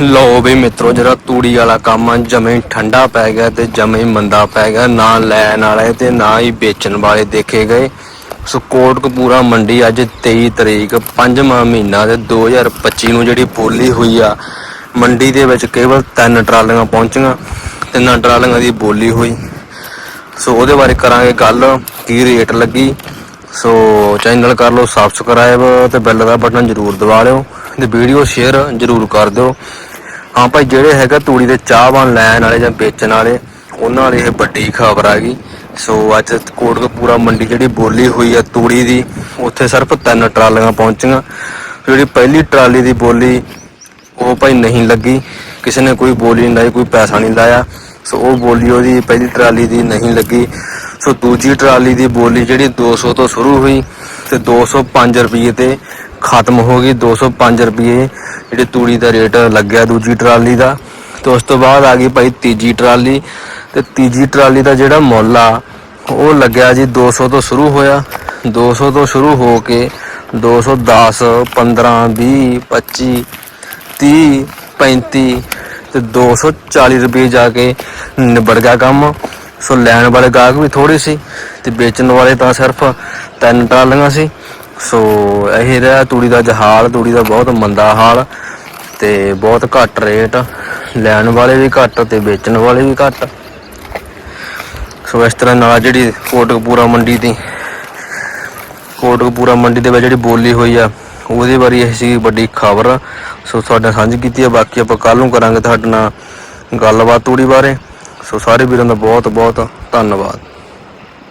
ਲਓ ਵੀ ਮਿੱਤਰੋ, ਜਿਹੜਾ ਤੂੜੀ ਵਾਲਾ ਕੰਮ ਆ, ਜਮੇ ਠੰਡਾ ਪੈ ਗਿਆ ਤੇ ਜਮੇ ਮੰਦਾ ਪੈ ਗਿਆ, ਨਾ ਲੈਣ ਵਾਲੇ ਤੇ ਨਾ ਹੀ ਵੇਚਣ ਵਾਲੇ ਦੇਖੇ ਗਏ। ਸੋ ਕੋਟਕਪੂਰਾ ਮੰਡੀ ਅੱਜ 23 ਤਰੀਕ 5ਵਾਂ ਮਹੀਨਾ ਤੇ 2025 ਨੂੰ ਜਿਹੜੀ ਬੋਲੀ ਹੋਈ ਆ, ਮੰਡੀ ਦੇ ਵਿੱਚ ਕੇਵਲ ਤਿੰਨ ਟਰਾਲੀਆਂ ਪਹੁੰਚੀਆਂ, ਤਿੰਨਾਂ ਟਰਾਲੀਆਂ ਦੀ ਬੋਲੀ ਹੋਈ। ਸੋ ਉਹਦੇ ਬਾਰੇ ਕਰਾਂਗੇ ਗੱਲ, ਕੀ ਰੇਟ ਲੱਗੀ। ਸੋ ਚੈਨਲ ਕਰ ਲਓ ਸਬਸਕ੍ਰਾਈਬ ਤੇ ਬੈਲ ਦਾ ਬਟਨ ਜ਼ਰੂਰ ਦਬਾ ਲਿਓ। ਤੇ ਵੀਡੀਓ ਸ਼ੇਅਰ ਜ਼ਰੂਰ ਕਰ ਦਿਓ। ਹਾਂ ਭਾਈ, ਜਿਹੜੇ ਹੈਗਾ ਤੂੜੀ ਦੇ ਚਾਹਵਾਨ ਲੈਣ ਵਾਲੇ ਜਾਂ ਵੇਚਣ ਵਾਲੇ, ਉਹਨਾਂ ਲਈ ਇਹ ਵੱਡੀ ਖਬਰ ਆ ਗਈ। ਸੋ ਅੱਜ ਕੋਟਕਪੂਰਾ ਮੰਡੀ ਜਿਹੜੀ ਬੋਲੀ ਹੋਈ ਆ ਤੂੜੀ ਦੀ, ਉੱਥੇ ਸਿਰਫ ਤਿੰਨ ਟਰਾਲੀਆਂ ਪਹੁੰਚੀਆਂ। ਜਿਹੜੀ ਪਹਿਲੀ ਟਰਾਲੀ ਦੀ ਬੋਲੀ, ਉਹ ਭਾਈ ਨਹੀਂ ਲੱਗੀ। ਕਿਸੇ ਨੇ ਕੋਈ ਬੋਲੀ ਨਹੀਂ ਲਾਈ, ਕੋਈ ਪੈਸਾ ਨਹੀਂ ਲਾਇਆ। ਸੋ ਉਹ ਬੋਲੀ ਉਹਦੀ ਪਹਿਲੀ ਟਰਾਲੀ ਦੀ ਨਹੀਂ ਲੱਗੀ। ਸੋ ਦੂਜੀ ਟਰਾਲੀ ਦੀ ਬੋਲੀ ਜਿਹੜੀ 200 ਤੋਂ ਸ਼ੁਰੂ ਹੋਈ ਤੇ 205 ਰੁਪਏ ਤੇ ਖਤਮ ਹੋ ਗਈ। 205 ਰੁਪਏ ਜਿਹੜੇ ਤੂੜੀ ਦਾ ਰੇਟ ਲੱਗਿਆ ਦੂਜੀ ਟਰਾਲੀ ਦਾ। ਤੇ ਉਸ ਤੋਂ ਬਾਅਦ ਆ ਗਈ ਭਾਈ ਤੀਜੀ ਟਰਾਲੀ। ਤੇ ਤੀਜੀ ਟਰਾਲੀ ਦਾ ਜਿਹੜਾ ਮੁੱਲ ਆ, ਉਹ ਲੱਗਿਆ ਜੀ 200 ਤੋਂ ਸ਼ੁਰੂ ਹੋਇਆ। 200 ਤੋਂ ਸ਼ੁਰੂ ਹੋ ਕੇ 210 15 20 25 30 35 ਤੇ 240 ਰੁਪਏ ਜਾ ਕੇ ਨਿਬੜ ਗਿਆ ਕੰਮ। ਸੋ ਲੈਣ ਵਾਲੇ ਗਾਹਕ ਵੀ ਥੋੜੇ ਸੀ ਤੇ ਵੇਚਣ ਵਾਲੇ ਤਾਂ ਸਿਰਫ ਤਿੰਨ ਟਰਾਲੀਆਂ ਸੀ। ਸੋ ਇਹ ਰਿਹਾ ਤੂੜੀ ਦਾ ਜਹਾਲ, ਤੂੜੀ ਦਾ ਬਹੁਤ ਮੰਦਾ ਹਾਲ ਤੇ ਬਹੁਤ ਘੱਟ ਰੇਟ। ਲੈਣ ਵਾਲੇ ਵੀ ਘੱਟ ਤੇ ਵੇਚਣ ਵਾਲੇ ਵੀ ਘੱਟ। ਸੋ ਇਸ ਤਰ੍ਹਾਂ ਨਾਲ ਜਿਹੜੀ ਕੋਟਕਪੂਰਾ ਮੰਡੀ ਦੀ, ਕੋਟਕਪੂਰਾ ਮੰਡੀ ਦੇ ਵਿੱਚ ਜਿਹੜੀ ਬੋਲੀ ਹੋਈ ਆ, ਉਹਦੇ ਬਾਰੇ ਇਹ ਸੀ ਵੱਡੀ ਖਬਰ। ਸੋ ਤੁਹਾਡੇ ਨਾਲ ਸਾਂਝੀ ਕੀਤੀ ਆ, ਬਾਕੀ ਆਪਾਂ ਕੱਲ ਨੂੰ ਕਰਾਂਗੇ ਤੁਹਾਡੇ ਨਾਲ ਗੱਲਬਾਤ ਤੂੜੀ ਬਾਰੇ। ਸੋ ਸਾਰੇ ਵੀਰਾਂ ਦਾ ਬਹੁਤ ਬਹੁਤ ਧੰਨਵਾਦ।